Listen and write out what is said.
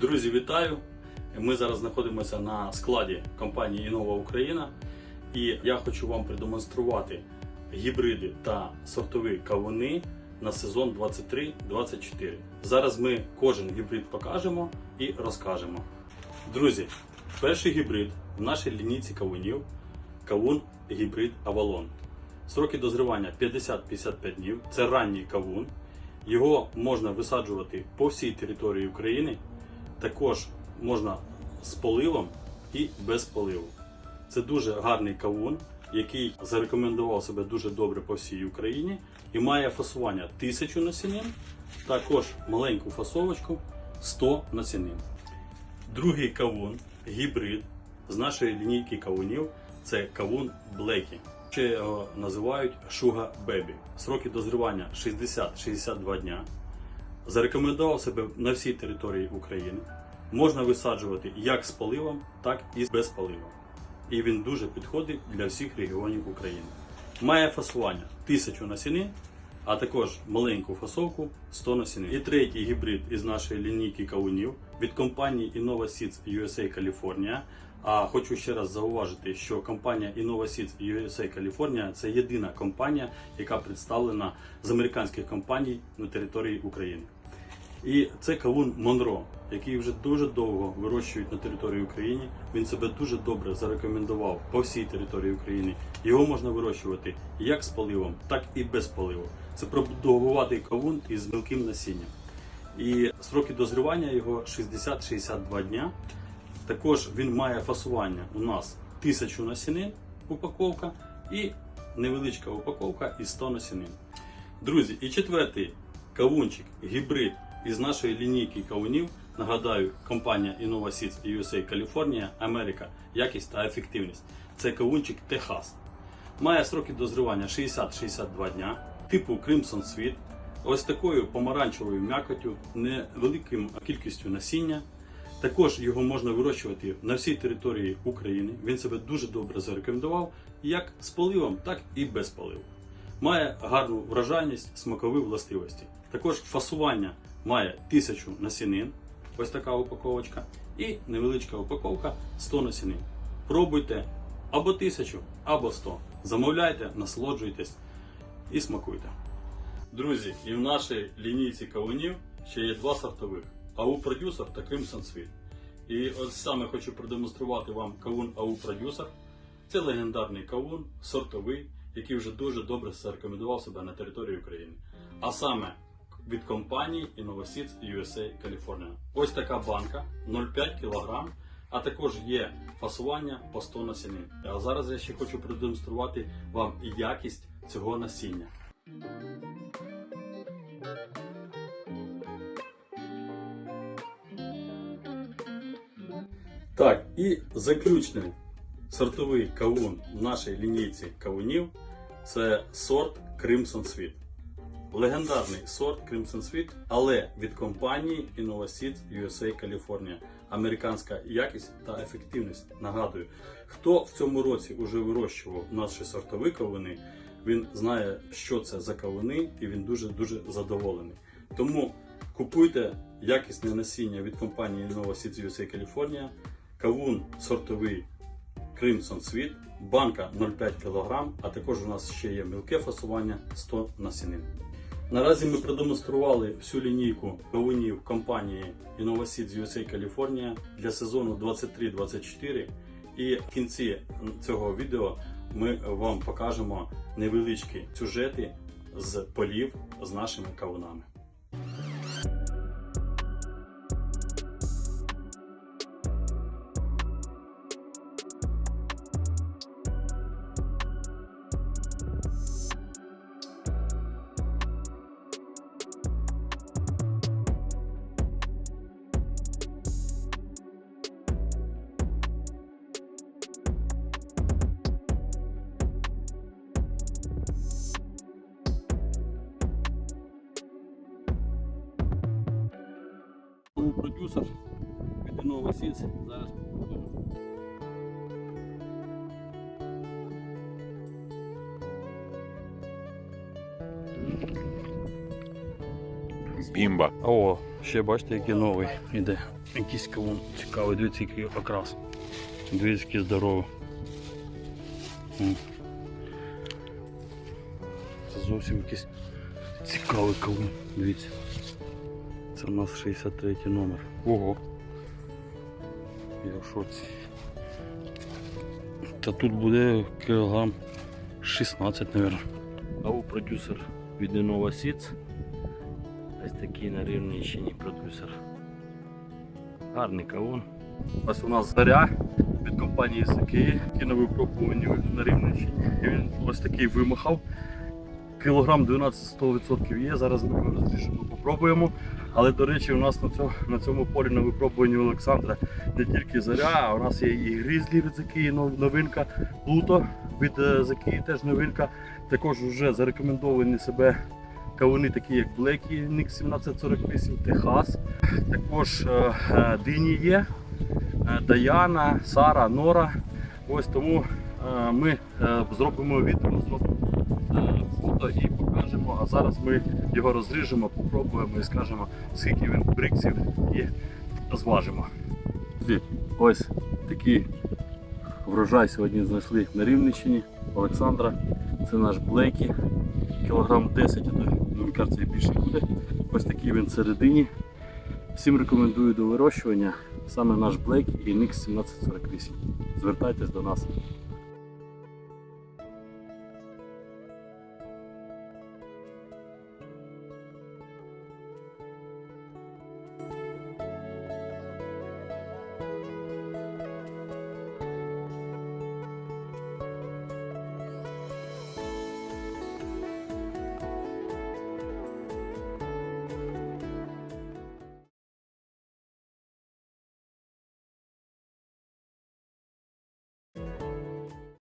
Друзі, вітаю! Ми зараз знаходимося на складі компанії Інова Україна, і я хочу вам продемонструвати гібриди та сортові кавуни на сезон 23-24. Зараз ми кожен гібрид покажемо і розкажемо. Друзі, перший гібрид в нашій лінійці кавунів кавун гібрид Авалон. Сроки дозрівання 50-55 днів. Це ранній кавун. Його можна висаджувати по всій території України. Також можна з поливом і без поливу. Це дуже гарний кавун, який зарекомендував себе дуже добре по всій Україні і має фасування 1000 насінин, також маленьку фасовочку 100 насінин. Другий кавун, гібрид з нашої лінійки кавунів це кавун Блекі. Ще його називають Шуга Бебі. Сроки дозрівання 60-62 дня. Зарекомендував себе на всій території України. Можна висаджувати як з поливом, так і без полива. І він дуже підходить для всіх регіонів України. Має фасування 1000 насінин, а також маленьку фасовку 100 насінин. І третій гібрид із нашої лінійки кавунів від компанії Innova Seeds USA California. А хочу ще раз зауважити, що компанія Innova Seeds USA California це єдина компанія, яка представлена з американських компаній на території України. І це кавун Монро, який вже дуже довго вирощують на території України. Він себе дуже добре зарекомендував по всій території України. Його можна вирощувати як з поливом, так і без поливу. Це продовгуватий кавун із мілким насінням. І сроки дозрівання його 60-62 дня. Також він має фасування у нас 1000 насінин упаковка і невеличка упаковка із 100 насінин. Друзі, і четвертий кавунчик, гібрид із нашої лінійки кавунів. Нагадаю, компанія Innova Seeds USA California, Америка, якість та ефективність. Це кавунчик Техас. Має сроки дозрівання 60-62 дня, типу Crimson Sweet, ось такою помаранчевою м'якотю, невеликим кількістю насіння. Також його можна вирощувати на всій території України. Він себе дуже добре зарекомендував як з поливом, так і без поливу. Має гарну вражайність, смакові властивості. Також фасування має 1000 насінин, ось така упаковочка, і невеличка упаковка 100 насінин. Пробуйте або 1000, або 100. Замовляйте, насолоджуйтесь і смакуйте. Друзі, і в нашій лінійці кавунів ще є два сортових: АУ Продюсер та Crimson Sweet. І ось саме хочу продемонструвати вам кавун АУ Продюсер. Це легендарний кавун, сортовий, який вже дуже добре зарекомендував себе на території України. А саме від компанії Innova Seeds USA California. Ось така банка 0,5 кг, а також є фасування по 100 насінин. А зараз я ще хочу продемонструвати вам якість цього насіння. Так, і заключний сортовий кавун в нашій лінійці кавунів це сорт Crimson Sweet. Легендарний сорт Crimson Sweet, але від компанії Innova Seeds USA California. Американська якість та ефективність. Нагадую, хто в цьому році вже вирощував наші сортові кавуни, він знає, що це за кавуни, і він дуже дуже задоволений. Тому купуйте якісне насіння від компанії Innova Seeds USA California, кавун сортовий Crimson Sweet, банка 0,5 кг, а також у нас ще є мілке фасування 100 насінин. Наразі ми продемонстрували всю лінійку кавунів компанії Innova Seeds USA California для сезону 23-24. І в кінці цього відео ми вам покажемо невеличкі сюжети з полів з нашими кавунами. Був продюсер від Innova Seeds. Зараз. Бімба. О, Ще бачите, який новий іде. Якийсь кавун цікавий, дивіться, який окрас. Дивіться, який здоровий. Це зовсім якийсь цікавий кавун. Дивіться. Це у нас 63 номер. Ого. Я в шоці. Та тут буде кілограм 16, мабуть. Каву продюсер від Innova Seeds. Ось такий на Рівненщині продюсер. Гарний кавун. Ось у нас заря від компанії який на випробуванні на Рівненщині. І він ось такий вимахав. Кілограм 12-100% є. Зараз ми його розрішимо, попробуємо. Але, до речі, у нас на цьому, на цьому полі на випробуванні Олександра не тільки заря, а у нас є і грізлі від Закії, новинка, Плуто від е, Закії теж новинка. Також вже зарекомендовані себе кавуни, такі як Блекі, Нік 1748, Техас. Також е, е, дині є, Даяна, Сара, Нора. Ось тому ми зробимо відео, зробимо фото і покажемо. А зараз ми його розріжемо, попробуємо і скажемо, скільки він бриксів і зважимо. Ось такий врожай сьогодні знайшли на Рівненщині Олександра. Це наш Блекі. Кілограм 10, а то, мені кажеться, і більше буде. Ось такий він всередині. Всім рекомендую до вирощування саме наш Блекі і Nix 1748. Звертайтесь до нас.